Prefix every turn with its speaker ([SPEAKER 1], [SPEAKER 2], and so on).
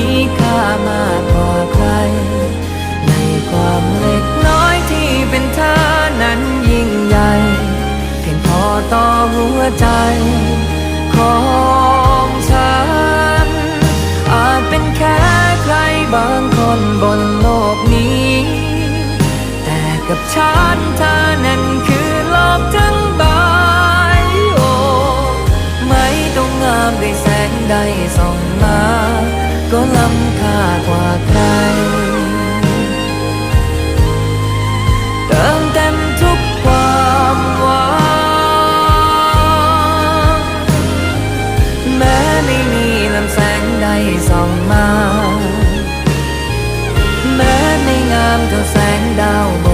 [SPEAKER 1] มีค่ามากกว่าใคร ในความเล็กน้อยที่เป็นเธอนั้นยิ่งใหญ่ เพียงพอต่อหัวใจ ของฉัน อาจเป็นแค่ใครบางคนบนโลกนี้ แต่กับฉันเธอนั้นคือโลกทั้งใบไม่ต้องงามด้วยแสงใดส่องมา ก็ล้ำค่ากว่าใคร เติมเต็มทุกความหวังแม้ไม่มีลำแสงใดส่องมา แม้ไม่งามเท่าแสงดาวบ